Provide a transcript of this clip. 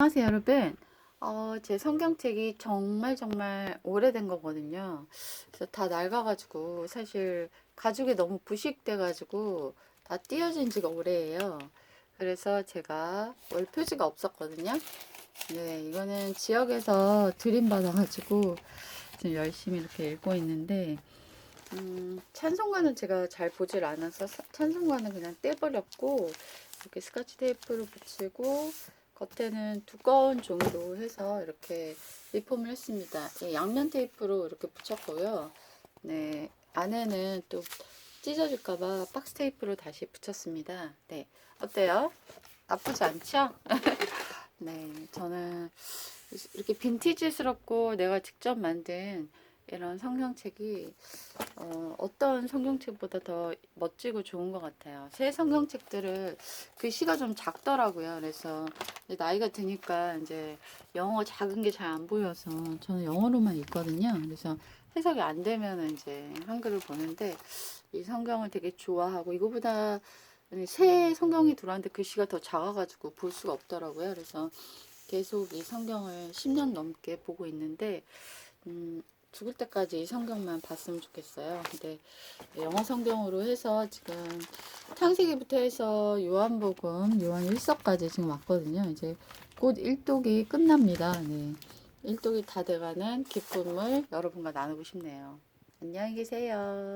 안녕하세요 여러분. 어, 제 성경책이 정말 정말 오래된 거거든요. 그래서 다 낡아가지고 사실 가죽이 너무 부식돼 가지고 다 띄어진 지가 오래예요. 그래서 제가 월 표지가 없었거든요. 네 이거는 지역에서 들임받아 가지고 지금 열심히 이렇게 읽고 있는데 음, 찬송가는 제가 잘 보질 않아서 사- 찬송가는 그냥 떼버렸고 이렇게 스카치 테이프로 붙이고 겉에는 두꺼운 종이로 해서 이렇게 리폼을 했습니다. 예, 양면 테이프로 이렇게 붙였고요. 네, 안에는 또 찢어질까봐 박스 테이프로 다시 붙였습니다. 네, 어때요? 나쁘지 않죠? 네, 저는 이렇게 빈티지스럽고 내가 직접 만든 이런 성경책이 어, 어떤 성경책보다 더 멋지고 좋은 것 같아요. 새 성경책들을 글씨가 좀 작더라고요. 그래서 나이가 드니까 이제 영어 작은 게 잘 안 보여서 저는 영어로만 읽거든요. 그래서 해석이 안 되면 이제 한글을 보는데 이 성경을 되게 좋아하고 이거보다 새 성경이 들어왔는데 글씨가 더 작아가지고 볼 수가 없더라고요. 그래서 계속 이 성경을 10년 넘게 보고 있는데 음, 죽을 때까지 이 성경만 봤으면 좋겠어요. 근데 영어 성경으로 해서 지금 창세기부터 해서 요한복음, 요한 1서까지 지금 왔거든요. 이제 곧 1독이 끝납니다. 네. 1독이 다 돼가는 기쁨을 여러분과 나누고 싶네요. 안녕히 계세요.